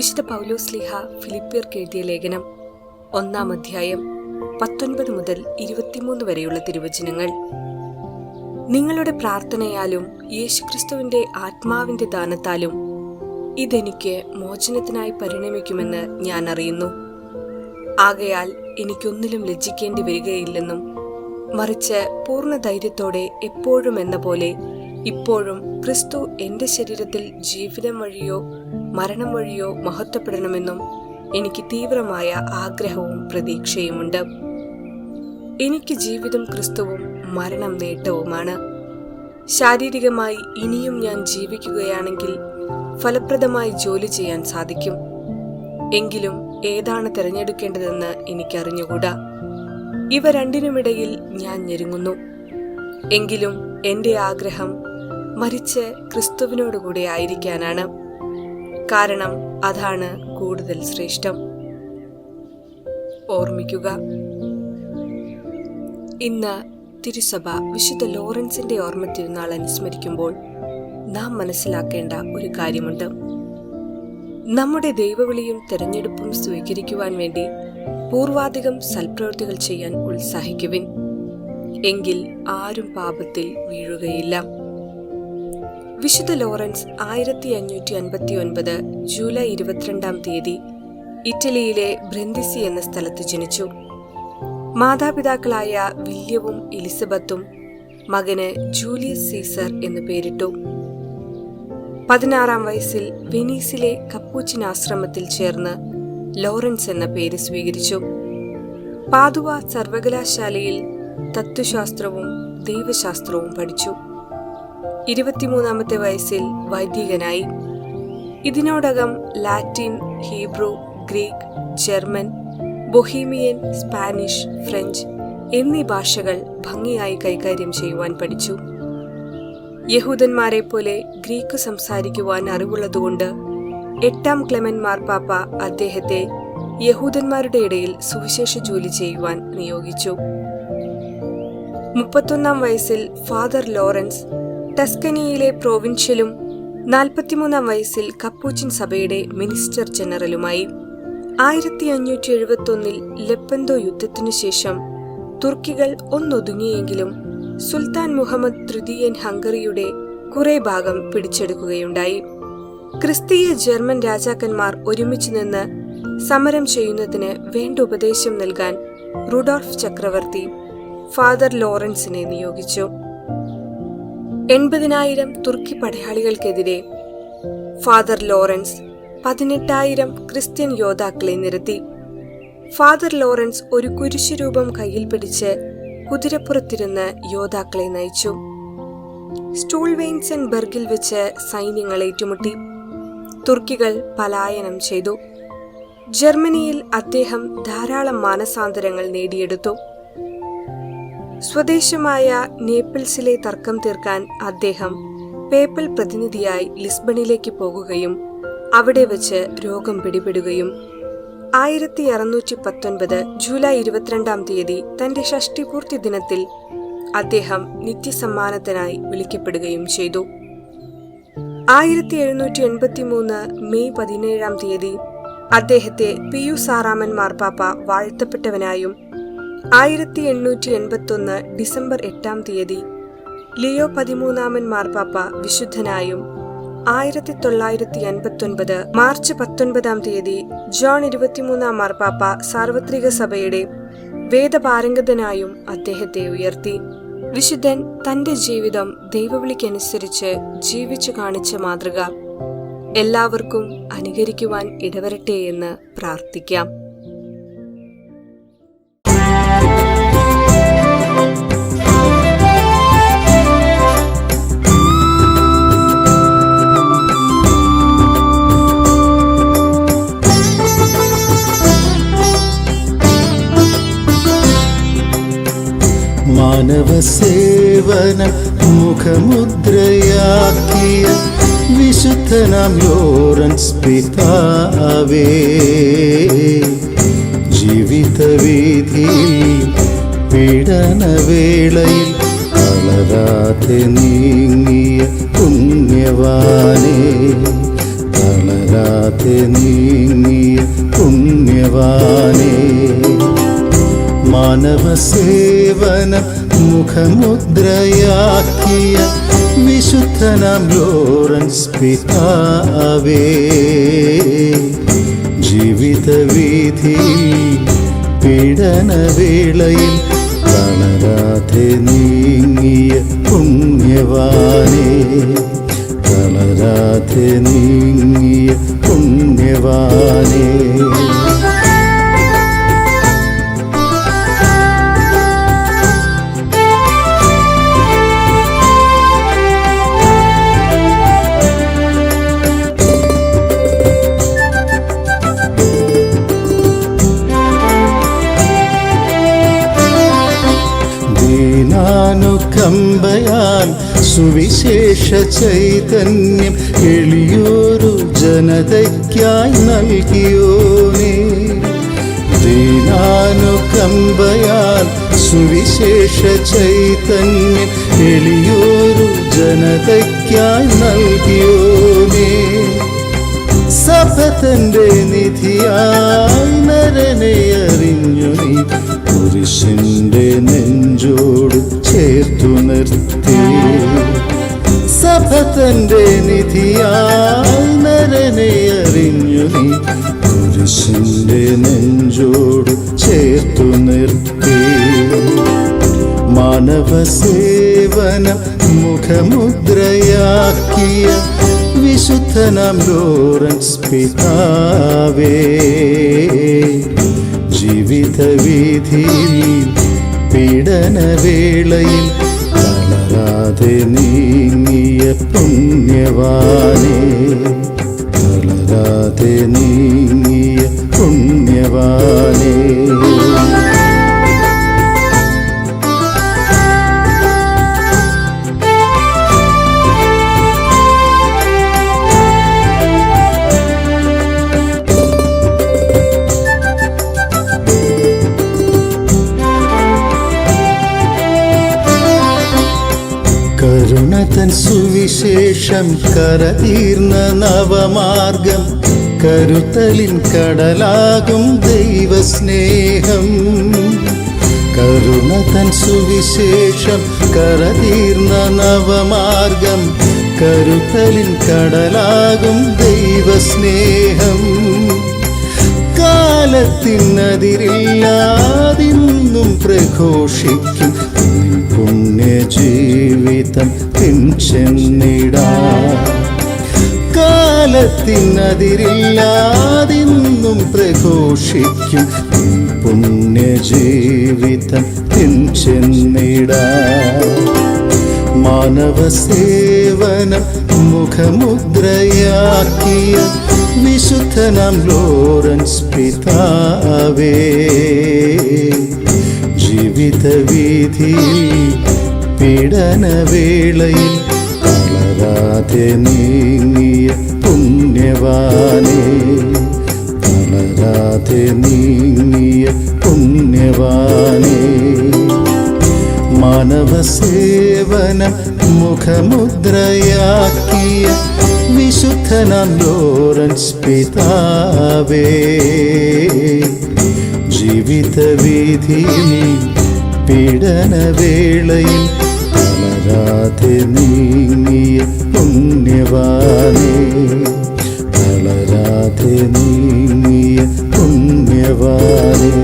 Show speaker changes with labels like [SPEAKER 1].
[SPEAKER 1] വിശുദ്ധ പൗലോസ് ലിഹ ഫിലിപ്പിയർക്ക് എഴുതിയ ലേഖനം. ഒന്നാം അധ്യായം പത്തൊൻപത് മുതൽ ഇരുപത്തിമൂന്ന് വരെയുള്ള തിരുവചനങ്ങൾ. നിങ്ങളുടെ പ്രാർത്ഥനയാലും യേശുക്രിസ്തുവിന്റെ ആത്മാവിന്റെ ദാനത്താലും ഇതെനിക്ക് മോചനത്തിനായി പരിണമിക്കുമെന്ന് ഞാൻ അറിയുന്നു. ആകയാൽ എനിക്കൊന്നിലും ലജ്ജിക്കേണ്ടി വരികയില്ലെന്നും മറിച്ച് പൂർണ ധൈര്യത്തോടെ എപ്പോഴും എന്ന പോലെ ഇപ്പോഴും ക്രിസ്തു എന്റെ ശരീരത്തിൽ ജീവിതം വഴിയോ മരണം വഴിയോ മഹത്വപ്പെടണമെന്നും എനിക്ക് തീവ്രമായ ആഗ്രഹവും പ്രതീക്ഷയുമുണ്ട്. എനിക്ക് ജീവിതം ക്രിസ്തുവും മരണം നേട്ടവുമാണ്. ശാരീരികമായി ഇനിയും ഞാൻ ജീവിക്കുകയാണെങ്കിൽ ഫലപ്രദമായി ജോലി ചെയ്യാൻ സാധിക്കും. എങ്കിലും ഏതാണ് തിരഞ്ഞെടുക്കേണ്ടതെന്ന് എനിക്കറിഞ്ഞുകൂടാ. ഇവ രണ്ടിനുമിടയിൽ ഞാൻ ഞെരുങ്ങുന്നു. എങ്കിലും എന്റെ ആഗ്രഹം മരിച്ച് ക്രിസ്തുവിനോടുകൂടെ ആയിരിക്കാനാണ്. കാരണം അതാണ് കൂടുതൽ ശ്രേഷ്ഠം. ഓർമ്മിക്കുക. ഇന്ന് തിരുസഭ വിശുദ്ധ ലോറൻസിന്റെ ഓർമ്മ തിരുനാൾ അനുസ്മരിക്കുമ്പോൾ നാം മനസ്സിലാക്കേണ്ട ഒരു കാര്യമുണ്ട്. നമ്മുടെ ദൈവവിളിയും തെരഞ്ഞെടുപ്പും സ്വീകരിക്കുവാൻ വേണ്ടി പൂർവാധികം സൽപ്രവൃത്തികൾ ചെയ്യാൻ ഉത്സാഹിക്കുവിൻ. എങ്കിൽ ആരും പാപത്തിൽ വീഴുകയില്ല. വിശുദ്ധ ലോറൻസ് ആയിരത്തി അഞ്ഞൂറ്റി അൻപത്തി ഒൻപത് ജൂലൈ ഇരുപത്തിരണ്ടാം തീയതി ഇറ്റലിയിലെ ബ്രന്തിസി എന്ന സ്ഥലത്ത് ജനിച്ചു. മാതാപിതാക്കളായ വില്യവും എലിസബത്തും മകന് ജൂലിയസ് സീസർ എന്ന് പേരിട്ടു. പതിനാറാം വയസ്സിൽ വെനീസിലെ കപ്പൂച്ചിൻ ആശ്രമത്തിൽ ചേർന്ന് ലോറൻസ് എന്ന പേര് സ്വീകരിച്ചു. പാതുവ സർവകലാശാലയിൽ തത്വശാസ്ത്രവും ദൈവശാസ്ത്രവും പഠിച്ചു. ഇരുപത്തിമൂന്നാമത്തെ വയസ്സിൽ വൈദികനായി. ഇതിനോടകം Latin Hebrew Greek German Bohemian Spanish French എന്നീ ഭാഷകൾ ഭംഗിയായി കൈകാര്യം ചെയ്യുവാൻ പഠിച്ചു. യഹൂദന്മാരെ പോലെ ഗ്രീക്ക് സംസാരിക്കുവാൻ അറിവുള്ളതുകൊണ്ട് എട്ടാം ക്ലെമൻ മാർപ്പാപ്പ അദ്ദേഹത്തെ യഹൂദന്മാരുടെ ഇടയിൽ സുവിശേഷ ജോലി ചെയ്യുവാൻ നിയോഗിച്ചു. മുപ്പത്തൊന്നാം വയസ്സിൽ ഫാദർ ലോറൻസ് ടസ്കനിയിലെ പ്രോവിൻഷ്യലും നാൽപ്പത്തിമൂന്നാം വയസ്സിൽ കപ്പൂച്ചിൻ സഭയുടെ മിനിസ്റ്റർ ജനറലുമായി. ആയിരത്തി അഞ്ഞൂറ്റി എഴുപത്തൊന്നിൽ ലെപ്പന്തോ യുദ്ധത്തിനു ശേഷം തുർക്കികൾ ഒന്നൊതുങ്ങിയെങ്കിലും സുൽത്താൻ മുഹമ്മദ് തൃതീയൻ ഹംഗറിയുടെ കുറെ ഭാഗം പിടിച്ചെടുക്കുകയുണ്ടായി. ക്രിസ്തീയ ജർമ്മൻ രാജാക്കന്മാർ ഒരുമിച്ച് നിന്ന് സമരം ചെയ്യുന്നതിന് വേണ്ട ഉപദേശം നൽകാൻ റുഡോൾഫ് ചക്രവർത്തി ഫാദർ ലോറൻസിനെ നിയോഗിച്ചു. എൺപതിനായിരം തുർക്കി പടയാളികൾക്കെതിരെ ഫാദർ ലോറൻസ് പതിനെട്ടായിരം ക്രിസ്ത്യൻ യോദ്ധാക്കളെ നിരത്തി. ഫാദർ ലോറൻസ് ഒരു കുരിശുരൂപം കയ്യിൽ പിടിച്ച് കുതിരപ്പുറത്തിരുന്ന് യോദ്ധാക്കളെ നയിച്ചു. സ്റ്റൂൾവെയിൻസൻ ബർഗിൽ വെച്ച് സൈന്യങ്ങൾ ഏറ്റുമുട്ടി. തുർക്കികൾ പലായനം ചെയ്തു. ജർമ്മനിയിൽ അദ്ദേഹം ധാരാളം മാനസാന്തരങ്ങൾ നേടിയെടുത്തു. സ്വദേശമായ നേപ്പിൾസിലെ തർക്കം തീർക്കാൻ അദ്ദേഹം പേപ്പൽ പ്രതിനിധിയായി ലിസ്ബണിലേക്ക് പോകുകയും അവിടെ വച്ച് രോഗം പിടിപെടുകയും ആയിരത്തി അറുന്നൂറ്റി പത്തൊൻപത് ജൂലൈ ഇരുപത്തിരണ്ടാം തീയതി തന്റെ ഷഷ്ടിപൂർത്തി ദിനത്തിൽ അദ്ദേഹം നിത്യസമ്മാനത്തിനായി വിളിക്കപ്പെടുകയും ചെയ്തു. ആയിരത്തി എഴുന്നൂറ്റി എൺപത്തി മൂന്ന് മെയ് പതിനേഴാം തീയതി അദ്ദേഹത്തെ പിയു സാറാമൻ മാർപ്പാപ്പ വാഴ്ത്തപ്പെട്ടവനായും ആയിരത്തി എണ്ണൂറ്റി എൺപത്തൊന്ന് ഡിസംബർ എട്ടാം തീയതി ലിയോ പതിമൂന്നാമൻ മാർപ്പാപ്പ വിശുദ്ധനായും ആയിരത്തി തൊള്ളായിരത്തി അൻപത്തൊൻപത് മാർച്ച് പത്തൊൻപതാം തീയതി ജോൺ ഇരുപത്തിമൂന്നാം മാർപ്പാപ്പ സാർവത്രിക സഭയുടെ വേദപാരംഗതനായും അദ്ദേഹത്തെ ഉയർത്തി. വിശുദ്ധൻ തന്റെ ജീവിതം ദൈവവിളിക്കനുസരിച്ച് ജീവിച്ചു കാണിച്ച മാതൃക. എല്ലാവർക്കും അനുകരിക്കുവാൻ ഇടവരട്ടെ എന്ന് പ്രാർത്ഥിക്കാം.
[SPEAKER 2] മാനവ സേവന മുഖമുദ്രയാക്കിയ വിശുദ്ധനാം ലോറൻസ് പിതാവേ. ജീവിതവീതിയിൽ പീഡനവേളയിൽ തളരാതെ നീങ്ങിയ പുണ്യവാനേ. തളരാതെ നീങ്ങിയ പുണ്യവാനേ. മാനവ സേവനം മുഖമുദ്രയാക്കിയ വിശുദ്ധനാം ലോറൻസ് പിതാവേ. ജീവിത വീതിയിൽ പീഡനവേളയിൽ തളരാതെ നീങ്ങിയ പുണ്യവാനേ. തളരാതെ നീങ്ങിയ പുണ്യവാനേ. സുവിശേഷ ചൈതന്യം എളിയൊരു ജനതയ്ക്കായി നൽകിയോനേ. ദീനാനുകമ്പയാൽ സുവിശേഷ ചൈതന്യം എളിയൊരു ജനതയ്ക്കായി നൽകിയോനേ. സഭ തന്റെ നിധിയായി തന്റെ നിധിയായി നരനെ അറിഞ്ഞു നീ. പുരുഷന്റെ നെഞ്ചോട് ചേർത്തു നിർത്തി. മാനവസേവന മുഖമുദ്രയാക്കിയ വിശുദ്ധനാം ലോറൻസ് പിതാവേ. ജീവിത വീതിയിൽ പീഡനവേളയിൽ തളരാതെ നീങ്ങിയ പുണ്യവാനേ തളരാതെ നീങ്ങിയ പുണ്യവാനേ. സുവിശേഷം കരതീർന്ന നവമാർഗം കരുതലിൻ കടലാകും ദൈവസ്നേഹം. കരുണതൻ സുവിശേഷം കരതീർന്ന നവമാർഗം കരുതലിൻ കടലാകും ദൈവസ്നേഹം. കാലത്തിനതിരില്ലാതിന്നും പ്രഘോഷിക്കും പുണ്യജീവിതം പുണ്യ ജീവിതം പിൻചെന്നിടാ കാലത്തിനതിരില്ലാതിന്നും പ്രഘോഷിക്കും നിൻ പുണ്യ ജീവിതം പിൻചെന്നിടാ മാനവ സേവനം മുഖമുദ്രയാക്കിയ വിശുദ്ധനാം ലോറൻസ് പിതാവേ. ജീവിതവിധി വീതിയിൽ പീഡനവേളയിൽ തളരാതെ നീങ്ങിയ പുണ്യവാനേ തളരാതെ നീങ്ങിയ പുണ്യവാനേ. മാനവ സേവനം മുഖമുദ്രയാക്കിയ വിശുദ്ധനാം ലോറൻസ് പിതാവേ ജീവിത വീതിയിൽ പീഡനവേളയിൽ തളരാതെ നീങ്ങിയ പുണ്യവാനേ. തളരാതെ നീങ്ങിയ പുണ്യവാനേ.